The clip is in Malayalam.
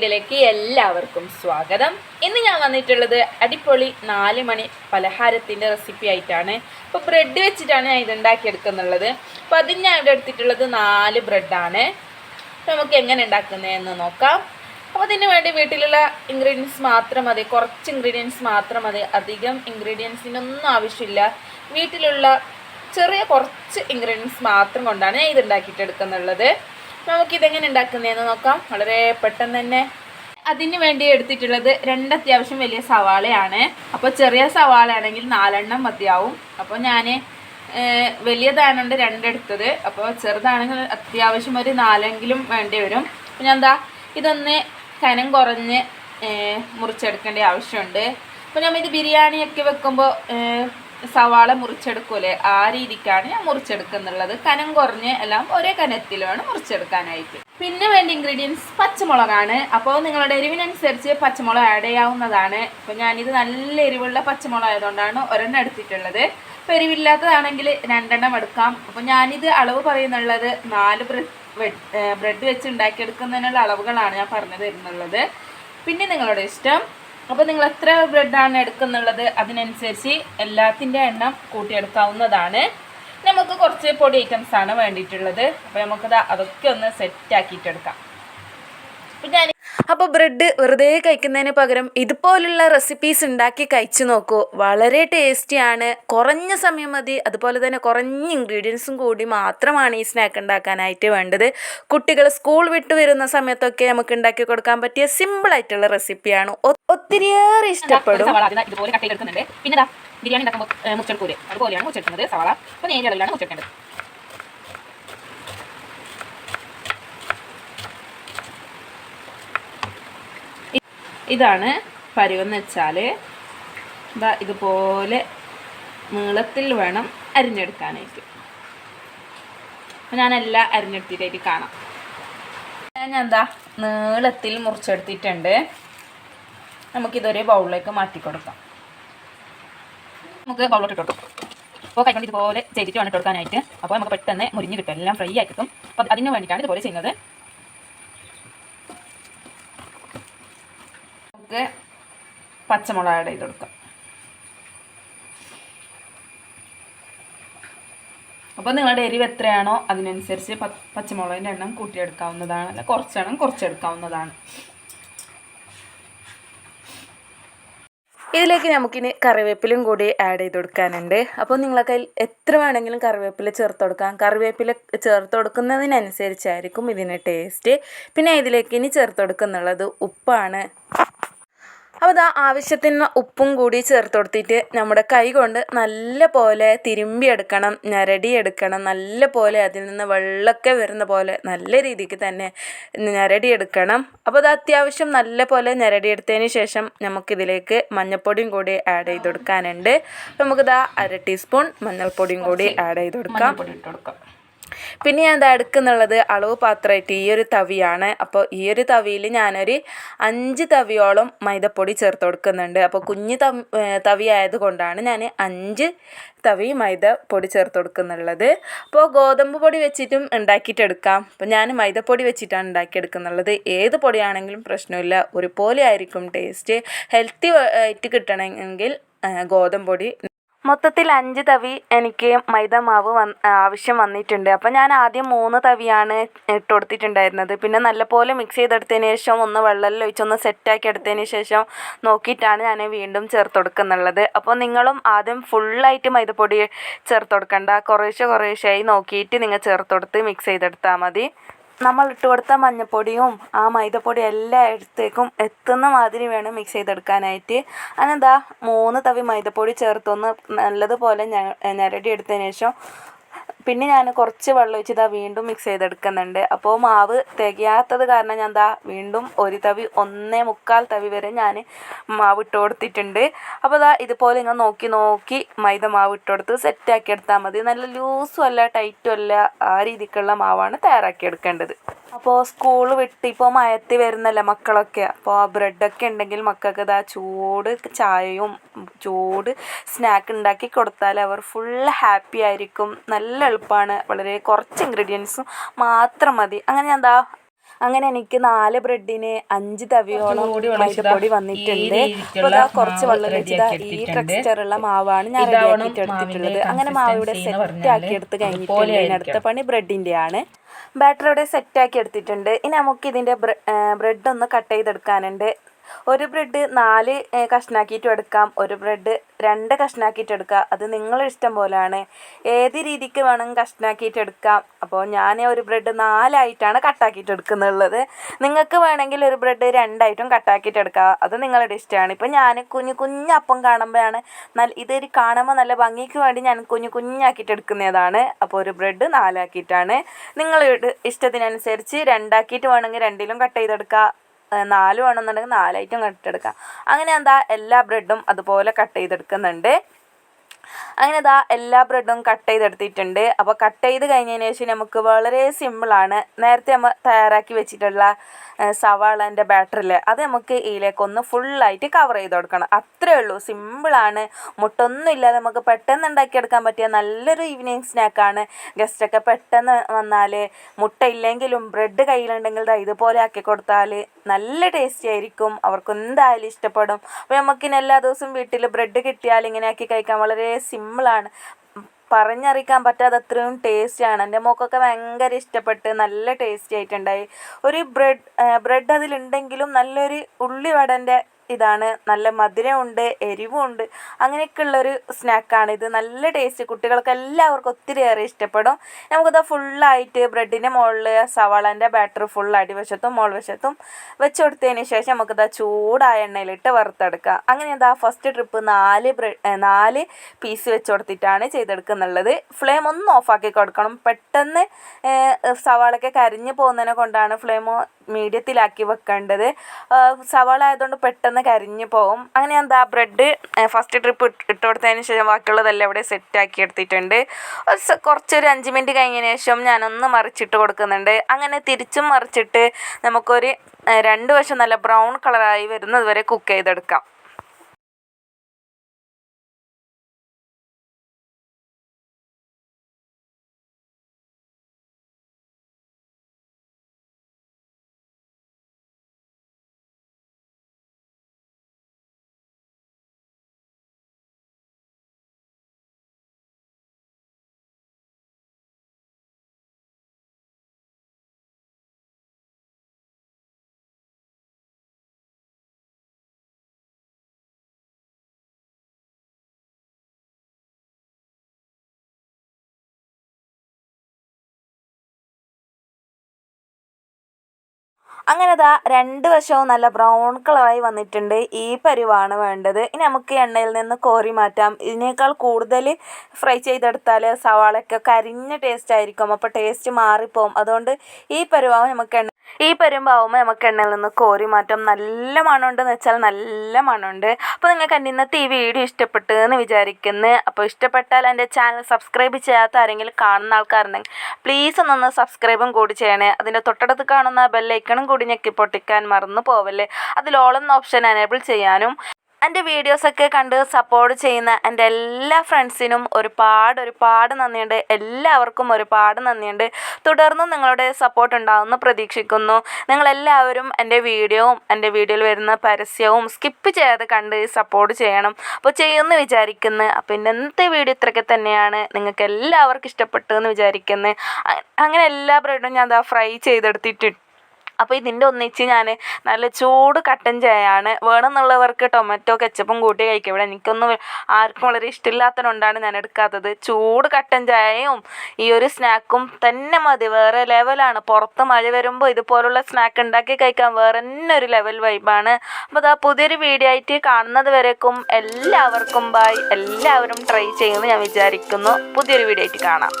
വീഡിയോയിലേക്ക് എല്ലാവർക്കും സ്വാഗതം. ഇന്ന് ഞാൻ വന്നിട്ടുള്ളത് അടിപൊളി നാല് മണി പലഹാരത്തിന്റെ റെസിപ്പി ആയിട്ടാണ്. അപ്പോൾ ബ്രെഡ് വെച്ചിട്ടാണ് ഞാൻ ഇത് ഉണ്ടാക്കിയെടുക്കുന്നുള്ളത്. അപ്പോൾ അതിന് ഞാൻ ഇവിടെ എടുത്തിട്ടുള്ളത് നാല് ബ്രെഡാണ് നമുക്ക് എങ്ങനെ ഉണ്ടാക്കുന്നതെന്ന് നോക്കാം. അപ്പോൾ അതിന് വേണ്ടി വീട്ടിലുള്ള ഇൻഗ്രീഡിയൻസ് മാത്രം മതി. കുറച്ച് ഇൻഗ്രീഡിയൻസ് മാത്രം മതി. അധികം ഇൻഗ്രീഡിയൻസിനൊന്നും ആവശ്യമില്ല. വീട്ടിലുള്ള ചെറിയ കുറച്ച് ഇൻഗ്രീഡിയൻസ് മാത്രം കൊണ്ടാണ് ഞാൻ ഇത് ഉണ്ടാക്കിയിട്ടെടുക്കുന്നുള്ളത് നമുക്കിതെങ്ങനെ ഉണ്ടാക്കുന്നതെന്ന് നോക്കാം. വളരെ പെട്ടെന്ന് തന്നെ. അതിന് വേണ്ടി എടുത്തിട്ടുള്ളത് രണ്ട് അത്യാവശ്യം വലിയ സവാളയാണ്. അപ്പോൾ ചെറിയ സവാള ആണെങ്കിൽ നാലെണ്ണം മതിയാവും. അപ്പോൾ ഞാൻ വലിയതായതുകൊണ്ട് രണ്ടെടുത്തത്. അപ്പോൾ ചെറുതാണെങ്കിൽ അത്യാവശ്യം ഒരു നാലെങ്കിലും വേണ്ടി വരും. അപ്പോൾ ഞാൻ എന്താ ഇതൊന്ന് കനം കുറഞ്ഞ് മുറിച്ചെടുക്കേണ്ട ആവശ്യമുണ്ട്. അപ്പോൾ നമ്മൾ ഇത് ബിരിയാണിയൊക്കെ വെക്കുമ്പോൾ സവാള മുറിച്ചെടുക്കൂലേ? ആ രീതിക്കാണ് ഞാൻ മുറിച്ചെടുക്കുന്നുള്ളത്. കനം കുറഞ്ഞ് എല്ലാം ഒരേ കനത്തിൽ വേണം മുറിച്ചെടുക്കാനായിട്ട്. പിന്നെ വേണ്ട ഇൻഗ്രീഡിയൻസ് പച്ചമുളകാണ്. അപ്പോൾ നിങ്ങളുടെ എരിവിനനുസരിച്ച് പച്ചമുളക് ആഡ് ചെയ്യാവുന്നതാണ്. അപ്പോൾ ഞാനിത് നല്ല എരിവുള്ള പച്ചമുളക് ആയതുകൊണ്ടാണ് ഒരെണ്ണം എടുത്തിട്ടുള്ളത്. അപ്പോൾ എരിവില്ലാത്തതാണെങ്കിൽ രണ്ടെണ്ണം എടുക്കാം. അപ്പോൾ ഞാനിത് അളവ് പറയുന്നുള്ളത് നാല് ബ്രെഡ് വെച്ച് ഉണ്ടാക്കിയെടുക്കുന്നതിനുള്ള അളവുകളാണ് ഞാൻ പറഞ്ഞു തരുന്നുള്ളത്. പിന്നെ നിങ്ങളുടെ ഇഷ്ടം അപ്പോൾ നിങ്ങൾ എത്ര ബ്രെഡാണ് എടുക്കുന്നുള്ളത് അതിനനുസരിച്ച് എല്ലാത്തിന്റെ എണ്ണം കൂട്ടിയെടുക്കാവുന്നതാണ്. നമുക്ക് കുറച്ച് പൊടി ഐറ്റംസ് ആണ് വേണ്ടിയിട്ടുള്ളത്. അപ്പോൾ നമുക്കത് അതൊക്കെ ഒന്ന് സെറ്റ് ആക്കിയിട്ടെടുക്കാം. അപ്പോൾ ഞാൻ അപ്പോൾ ബ്രെഡ് വെറുതെ കഴിക്കുന്നതിന് പകരം ഇതുപോലുള്ള റെസിപ്പീസ് ഉണ്ടാക്കി കഴിച്ചു നോക്കൂ. വളരെ ടേസ്റ്റിയാണ് കുറഞ്ഞ സമയം മതി. അതുപോലെ തന്നെ കുറഞ്ഞ ഇൻഗ്രീഡിയൻസും കൂടി മാത്രമാണ് ഈ സ്നാക്ക് ഉണ്ടാക്കാനായിട്ട് വേണ്ടത്. കുട്ടികൾ സ്കൂൾ വിട്ട് വരുന്ന സമയത്തൊക്കെ നമുക്ക് ഉണ്ടാക്കി കൊടുക്കാൻ പറ്റിയ സിമ്പിൾ ആയിട്ടുള്ള റെസിപ്പിയാണ് ഒത്തിരിയേറെ ഇഷ്ടപ്പെടും. ഇതുപോലെ പിന്നെ ബിരിയാണി ഉണ്ടാക്കുമ്പോൾ മുച്ചെടുക്കൂലേ അതുപോലെയാണ് മുറിച്ചെടുക്കുന്നത് സവാള. അപ്പോൾ നേരിയ അളവിലാണ് മുറിച്ചെടുക്കേണ്ടത് ഇതാണ് പരുവെന്ന് വെച്ചാൽ ഇതാ ഇതുപോലെ നീളത്തിൽ വേണം അരിഞ്ഞെടുക്കാനായിട്ട്. ഞാൻ ഞാനെല്ലാം അരിഞ്ഞെടുത്തിട്ടായിട്ട് കാണാം. ഞാൻ എന്താ നീളത്തിൽ മുറിച്ചെടുത്തിട്ടുണ്ട്. നമുക്കിതൊരു ബൗളിലേക്ക് മാറ്റി കൊടുക്കാം നമുക്ക് ബൗളിലോട്ട് കൊടുക്കാം. അപ്പോൾ കൈകൊണ്ട് ഇതുപോലെ ചെയ്തിട്ട് വേണം കൊടുക്കാനായിട്ട്. അപ്പോൾ നമുക്ക് പെട്ടെന്ന് മുരിഞ്ഞ് കിട്ടും. എല്ലാം ഫ്രൈ ആയി കിട്ടും. അപ്പോൾ അതിന് വേണ്ടിയിട്ടാണ് ഇതുപോലെ ചെയ്യുന്നത്. നമുക്ക് പച്ചമുളക് ആഡ് ചെയ്ത് കൊടുക്കാം. അപ്പോൾ നിങ്ങളുടെ എരിവ് എത്രയാണോ അതിനനുസരിച്ച് പച്ചമുളകിന്റെ എണ്ണം കൂട്ടിയെടുക്കാവുന്നതാണ്. അല്ല കുറച്ചെണ്ണം കുറച്ചെടുക്കാവുന്നതാണ്. ഇതിലേക്ക് നമുക്കിനി കറിവേപ്പിലും കൂടി ആഡ് ചെയ്ത് കൊടുക്കാനുണ്ട്. അപ്പോൾ നിങ്ങളെ കയ്യിൽ എത്ര വേണമെങ്കിലും കറിവേപ്പില ചേർത്ത് കൊടുക്കാം. കറിവേപ്പില ചേർത്ത് കൊടുക്കുന്നതിനനുസരിച്ചായിരിക്കും ഇതിന് ടേസ്റ്റ് പിന്നെ ഇതിലേക്ക് ഇനി ചേർത്ത് കൊടുക്കുന്നുള്ളത് ഉപ്പാണ്. അപ്പോൾ ഇതാ ആവശ്യത്തിന് ഉപ്പും കൂടി ചേർത്ത് കൊടുത്തിട്ട് നമ്മുടെ കൈ കൊണ്ട് നല്ല പോലെ തിരുമ്പിയെടുക്കണം ഞരടിയെടുക്കണം നല്ല പോലെ അതിൽ നിന്ന് വെള്ളമൊക്കെ വരുന്ന പോലെ നല്ല രീതിക്ക് തന്നെ ഞരടിയെടുക്കണം അപ്പോൾ ഇത് അത്യാവശ്യം നല്ല പോലെ ഞരടിയെടുത്തതിന് ശേഷം നമുക്കിതിലേക്ക് മഞ്ഞൾപ്പൊടിയും കൂടി ആഡ് ചെയ്ത് കൊടുക്കാനുണ്ട്. അപ്പോൾ നമുക്കിതാ അര ടീസ്പൂൺ മഞ്ഞൾപ്പൊടിയും കൂടി ആഡ് ചെയ്ത് കൊടുക്കാം. പിന്നെ ഞാൻ ഇതാ എടുക്കുന്നുള്ളത് അളവ് പാത്രമായിട്ട് ഈ ഒരു തവിയാണ്. അപ്പോൾ ഈ ഒരു തവിയിൽ ഞാനൊരു അഞ്ച് തവിയോളം മൈദപ്പൊടി ചേർത്ത് കൊടുക്കുന്നുണ്ട്. അപ്പോൾ കുഞ്ഞ് തവി ആയതുകൊണ്ടാണ് ഞാൻ അഞ്ച് തവി മൈദ പൊടി ചേർത്ത് കൊടുക്കുന്നുള്ളത്. അപ്പോൾ ഗോതമ്പ് പൊടി വെച്ചിട്ടും ഉണ്ടാക്കിയിട്ടെടുക്കാം അപ്പോൾ ഞാൻ മൈദപ്പൊടി വെച്ചിട്ടാണ് ഉണ്ടാക്കിയെടുക്കുന്നുള്ളത് ഏത് പൊടിയാണെങ്കിലും പ്രശ്നമില്ല. ഒരുപോലെ ആയിരിക്കും ടേസ്റ്റ്. ഹെൽത്തി ആയിട്ട് കിട്ടണമെങ്കിൽ ഗോതമ്പ് പൊടി മൊത്തത്തിൽ അഞ്ച് തവി എനിക്ക് മൈദ മാവ് വന്ന് ആവശ്യം വന്നിട്ടുണ്ട്. അപ്പോൾ ഞാൻ ആദ്യം മൂന്ന് തവിയാണ് ഇട്ട് കൊടുത്തിട്ടുണ്ടായിരുന്നത്. പിന്നെ നല്ലപോലെ മിക്സ് ചെയ്തെടുത്തതിന് ശേഷം ഒന്ന് വെള്ളമെല്ലാം ഒഴിച്ച് ഒന്ന് സെറ്റാക്കി എടുത്തതിന് ശേഷം നോക്കിയിട്ടാണ് ഞാൻ വീണ്ടും ചേർത്ത് കൊടുക്കുന്നുള്ളത്. അപ്പോൾ നിങ്ങളും ആദ്യം ഫുള്ളായിട്ട് മൈദപ്പൊടി ചേർത്ത് കൊടുക്കണ്ട. കുറേശ്ശെ കുറേശ്ശെയായി നോക്കിയിട്ട് നിങ്ങൾ ചേർത്ത് കൊടുത്ത് മിക്സ് ചെയ്തെടുത്താൽ മതി. നമ്മൾ ഇട്ട് കൊടുത്ത മഞ്ഞപ്പൊടിയും ആ മൈദപ്പൊടിയും മൈദപ്പൊടി എല്ലായിടത്തേക്കും എത്തുന്ന മാതിരി വേണം മിക്സ് ചെയ്തെടുക്കാനായിട്ട്. അങ്ങനെന്താ മൂന്ന് തവി മൈദപ്പൊടി ചേർത്തൊന്ന് നല്ലതുപോലെ ഞരടി എടുത്തതിന് ശേഷം പിന്നെ ഞാൻ കുറച്ച് വെള്ളം ഒഴിച്ച് ഇതാ വീണ്ടും മിക്സ് ചെയ്തെടുക്കുന്നുണ്ട്. അപ്പോൾ മാവ് തികയാത്തത് കാരണം ഞാൻ ദാ വീണ്ടും ഒരു തവി ഒന്നേ മുക്കാൽ തവി വരെ ഞാൻ മാവ് ഇട്ട് കൊടുത്തിട്ടുണ്ട്. അപ്പോൾ ദാ ഇതുപോലെ ഇങ്ങനെ നോക്കി നോക്കി മൈദ മാവ് ഇട്ട് കൊടുത്ത് സെറ്റാക്കി എടുത്താൽ മതി. നല്ല ലൂസും അല്ല ടൈറ്റും അല്ല ആ രീതിക്കുള്ള മാവാണ് തയ്യാറാക്കി എടുക്കേണ്ടത്. അപ്പോൾ സ്കൂൾ വിട്ട് ഇപ്പോൾ മയത്തി വരുന്നല്ലേ മക്കളൊക്കെ? അപ്പോൾ ബ്രെഡൊക്കെ ഉണ്ടെങ്കിൽ മക്കൾക്ക് ഇതാ ചൂട് ചായയും ചൂട് സ്നാക്ക് ഉണ്ടാക്കി കൊടുത്താൽ അവർ ഫുൾ ഹാപ്പി ആയിരിക്കും. നല്ല എളുപ്പമാണ് വളരെ കുറച്ച് ഇൻഗ്രീഡിയൻസും മാത്രം മതി. അങ്ങനെ എന്താ അങ്ങനെ എനിക്ക് നാല് ബ്രെഡിന് അഞ്ച് തവിയോളം മൈദപ്പൊടി വന്നിട്ടുണ്ട്. അപ്പോൾ ഇതാ കുറച്ച് വെള്ളം വെച്ചിട്ട് ഈ ടെക്സ്ചറുള്ള മാവാണ് ഞാൻ റെഡിയാക്കിയിട്ട് എടുത്തിട്ടുള്ളത് അങ്ങനെ മാവ് ഇവിടെ സെറ്റ് ആക്കി എടുത്ത് കഴിഞ്ഞിട്ടുണ്ട്. അടുത്ത പണി ബ്രെഡിന്റെ ആണ് ബാറ്റർ ഇവിടെ സെറ്റാക്കി എടുത്തിട്ടുണ്ട്. ഇനി നമുക്ക് ഇതിന്റെ ബ്രെഡ് ഒന്ന് കട്ട് ചെയ്തെടുക്കാനുണ്ട്. ഒരു ബ്രെഡ് നാല് കഷ്ണാക്കിയിട്ടും എടുക്കാം. ഒരു ബ്രെഡ് രണ്ട് കഷ്ണാക്കിയിട്ട് എടുക്കാം. അത് നിങ്ങളുടെ ഇഷ്ടം പോലെയാണ് ഏത് രീതിക്ക് വേണം കഷ്ണാക്കിയിട്ട് എടുക്കാം. അപ്പോൾ ഞാൻ ഒരു ബ്രെഡ് നാലായിട്ടാണ് കട്ടാക്കിയിട്ട് എടുക്കുന്നുള്ളത്. നിങ്ങൾക്ക് വേണമെങ്കിൽ ഒരു ബ്രെഡ് രണ്ടായിട്ടും കട്ടാക്കിയിട്ട് എടുക്കാം. അത് നിങ്ങളുടെ ഇഷ്ടമാണ്. ഇപ്പം ഞാൻ കുഞ്ഞു കുഞ്ഞപ്പം കാണുമ്പോഴാണ് നല്ല ഇതൊരു കാണുമ്പോൾ നല്ല ഭംഗിക്ക് വേണ്ടി ഞാൻ കുഞ്ഞു കുഞ്ഞാക്കിയിട്ട് എടുക്കുന്നതാണ്. അപ്പോൾ ഒരു ബ്രെഡ് നാലാക്കിയിട്ടാണ് നിങ്ങളുടെ ഇഷ്ടത്തിനനുസരിച്ച് രണ്ടാക്കിയിട്ട് വേണമെങ്കിൽ രണ്ടിലും കട്ട് ചെയ്തെടുക്കുക നാല് വേണമെന്നുണ്ടെങ്കിൽ നാലായിട്ടും കട്ട് എടുക്കാം അങ്ങനെ എന്താ എല്ലാ ബ്രെഡും അതുപോലെ കട്ട് ചെയ്തെടുക്കുന്നുണ്ട്. അങ്ങനെ ഇതാ എല്ലാ ബ്രെഡും കട്ട് ചെയ്തെടുത്തിട്ടുണ്ട്. അപ്പോൾ കട്ട് ചെയ്ത് കഴിഞ്ഞതിന് ശേഷം നമുക്ക് വളരെ സിമ്പിളാണ് നേരത്തെ നമ്മൾ തയ്യാറാക്കി വെച്ചിട്ടുള്ള സവാളന്റെ ബാറ്ററിൽ അത് നമുക്ക് ഇതിലേക്കൊന്ന് ഫുള്ളായിട്ട് കവർ ചെയ്ത് കൊടുക്കണം. അത്രേ ഉള്ളൂ. സിമ്പിളാണ് മുട്ടൊന്നും ഇല്ലാതെ നമുക്ക് പെട്ടെന്ന് ഉണ്ടാക്കിയെടുക്കാൻ പറ്റിയ നല്ലൊരു ഈവനിങ് സ്നാക്കാണ് ഗസ്റ്റൊക്കെ പെട്ടെന്ന് വന്നാൽ മുട്ട ഇല്ലെങ്കിലും ബ്രെഡ് കയ്യിലുണ്ടെങ്കിൽ ഇതുപോലെ ആക്കി കൊടുത്താൽ നല്ല ടേസ്റ്റി ആയിരിക്കും. അവർക്ക് എന്തായാലും ഇഷ്ടപ്പെടും. അപ്പോൾ നമുക്കിനി എല്ലാ ദിവസവും വീട്ടിൽ ബ്രെഡ് കിട്ടിയാൽ ഇങ്ങനെ ആക്കി കഴിക്കാൻ വളരെ സിമ്പിളാണ് പറഞ്ഞറിയിക്കാൻ പറ്റാതെ അത്രയും ടേസ്റ്റിയാണ് എന്റെ മോക്കൊക്കെ ഭയങ്കര ഇഷ്ടപ്പെട്ട് നല്ല ടേസ്റ്റി ആയിട്ടുണ്ടായി. ഒരു ബ്രെഡ് ബ്രെഡ് അതിലുണ്ടെങ്കിലും നല്ലൊരു ഉള്ളിവടന്റെ ഇതാണ്. നല്ല മധുരമുണ്ട് എരിവുമുണ്ട്. അങ്ങനെയൊക്കെയുള്ളൊരു സ്നാക്കാണ് ഇത്. നല്ല ടേസ്റ്റ്. കുട്ടികൾക്ക് എല്ലാവർക്കും ഒത്തിരിയേറെ ഇഷ്ടപ്പെടും. നമുക്കിത് ഫുള്ളായിട്ട് ബ്രെഡിന്റെ മുകളിൽ സവാളന്റെ ബാറ്റർ ഫുൾ അടിവശത്തും മോൾ വശത്തും വെച്ച് കൊടുത്തതിന് ശേഷം നമുക്കിത് ചൂടായ എണ്ണയിലിട്ട് വറുത്തെടുക്കാം അങ്ങനെ ഇതാ ഫസ്റ്റ് ട്രിപ്പ് നാല് നാല് പീസ് വെച്ച് കൊടുത്തിട്ടാണ് ചെയ്തെടുക്കുന്നുള്ളത്. ഫ്ലെയിം ഒന്ന് ഓഫാക്കി കൊടുക്കണം. പെട്ടെന്ന് സവാളൊക്കെ കരിഞ്ഞു പോകുന്നതിനെ കൊണ്ടാണ് ഫ്ലെയിം മീഡിയത്തിലാക്കി വെക്കേണ്ടത്. സവാള ആയതുകൊണ്ട് പെട്ടെന്ന് കരിഞ്ഞു പോകും അങ്ങനെ ഞാൻ എന്താ ബ്രെഡ് ഫസ്റ്റ് ട്രിപ്പ് ഇട്ട് കൊടുത്തതിന് ശേഷം ബാക്കിയുള്ളതെല്ലാം ഇവിടെ സെറ്റാക്കി എടുത്തിട്ടുണ്ട്. കുറച്ചൊരു അഞ്ച് മിനിറ്റ് കഴിഞ്ഞതിന് ശേഷം ഞാനൊന്ന് മറിച്ചിട്ട് കൊടുക്കുന്നുണ്ട്. അങ്ങനെ തിരിച്ചും മറിച്ചിട്ട് നമുക്കൊരു രണ്ട് വശം നല്ല ബ്രൗൺ കളറായി വരുന്നത് വരെ കുക്ക് ചെയ്തെടുക്കാം. അങ്ങനെ ദാ രണ്ട് വശവും നല്ല ബ്രൗൺ കളറായി വന്നിട്ടുണ്ട്. ഈ പരിവാണ് വേണ്ടത്. ഇനി നമുക്ക് എണ്ണയിൽ നിന്ന് കോരി മാറ്റാം. ഇതിനേക്കാൾ കൂടുതൽ ഫ്രൈ ചെയ്തെടുത്താൽ സവാളയൊക്കെ കരിഞ്ഞ ടേസ്റ്റ് ആയിരിക്കും. അപ്പോൾ ടേസ്റ്റ് മാറിപ്പോവും. അതുകൊണ്ട് ഈ പരിവാവ് നമുക്ക് ഈ പരുമ്പാവുമ്പോൾ നമുക്ക് എണ്ണയിൽ നിന്ന് കോരി മാറ്റാം. നല്ല മണമുണ്ടെന്ന് വെച്ചാൽ നല്ല മണമുണ്ട്. അപ്പോൾ നിങ്ങൾക്ക് എന്റെ ഇന്നത്തെ ഈ വീഡിയോ ഇഷ്ടപ്പെട്ടു എന്ന് വിചാരിക്കുന്നു. അപ്പോൾ ഇഷ്ടപ്പെട്ടാൽ എന്റെ ചാനൽ സബ്സ്ക്രൈബ് ചെയ്യാത്ത ആരെങ്കിലും കാണുന്ന ആൾക്കാരുണ്ടെങ്കിൽ പ്ലീസ് ഒന്നൊന്ന് സബ്സ്ക്രൈബും കൂടി ചെയ്യണേ. അതിന്റെ തൊട്ടടുത്ത് കാണുന്ന ബെല്ലൈക്കണും കൂടി ഞെക്കി പൊട്ടിക്കാൻ മറന്നു പോവല്ലേ. അതിൽ ഓളെന്ന ഓപ്ഷൻ എനേബിൾ ചെയ്യാനും. എന്റെ വീഡിയോസൊക്കെ കണ്ട് സപ്പോർട്ട് ചെയ്യുന്ന എന്റെ എല്ലാ ഫ്രണ്ട്സിനും ഒരുപാട് ഒരുപാട് നന്ദിയുണ്ട്. എല്ലാവർക്കും ഒരുപാട് നന്ദിയുണ്ട്. തുടർന്നും നിങ്ങളുടെ സപ്പോർട്ട് ഉണ്ടാകുമെന്ന് പ്രതീക്ഷിക്കുന്നു. നിങ്ങളെല്ലാവരും എന്റെ വീഡിയോവും എന്റെ വീഡിയോയിൽ വരുന്ന പരസ്യവും സ്കിപ്പ് ചെയ്യാതെ കണ്ട് സപ്പോർട്ട് ചെയ്യണം. അപ്പോൾ ചെയ്യുമെന്ന് വിചാരിക്കുന്നു. അപ്പോൾ ഇന്നത്തെ വീഡിയോ ഇത്രയൊക്കെ തന്നെയാണ്. നിങ്ങൾക്ക് എല്ലാവർക്കും ഇഷ്ടപ്പെട്ടു എന്ന് വിചാരിക്കുന്നത് അങ്ങനെ എല്ലാ ബ്രെഡും ഞാൻ അതാ ഫ്രൈ ചെയ്തെടുത്തിട്ട് അപ്പോൾ ഇതിന്റെ ഒന്നിച്ച് ഞാൻ നല്ല ചൂട് കട്ടൻ ചായയാണ്. വേണമെന്നുള്ളവർക്ക് ടൊമാറ്റോ കെച്ചപ്പും കൂട്ടി കഴിക്കാം. ഇവിടെ എനിക്കൊന്നും ആർക്കും വളരെ ഇഷ്ടമില്ലാത്തതുകൊണ്ടാണ് ഞാൻ എടുക്കാത്തത്. ചൂട് കട്ടൻ ചായയും ഈ ഒരു സ്നാക്കും തന്നെ മതി. വേറെ ലെവലാണ് പുറത്ത് മഴ വരുമ്പോൾ ഇതുപോലുള്ള സ്നാക്ക് ഉണ്ടാക്കി കഴിക്കാൻ വേറെ തന്നെ ഒരു ലെവൽ വൈബാണ് അപ്പോൾ അതാ പുതിയൊരു വീഡിയോ ആയിട്ട് കാണുന്നത് വരേക്കും എല്ലാവർക്കും ബായ് എല്ലാവരും ട്രൈ ചെയ്യുമെന്ന് ഞാൻ വിചാരിക്കുന്നു. പുതിയൊരു വീഡിയോ ആയിട്ട് കാണാം.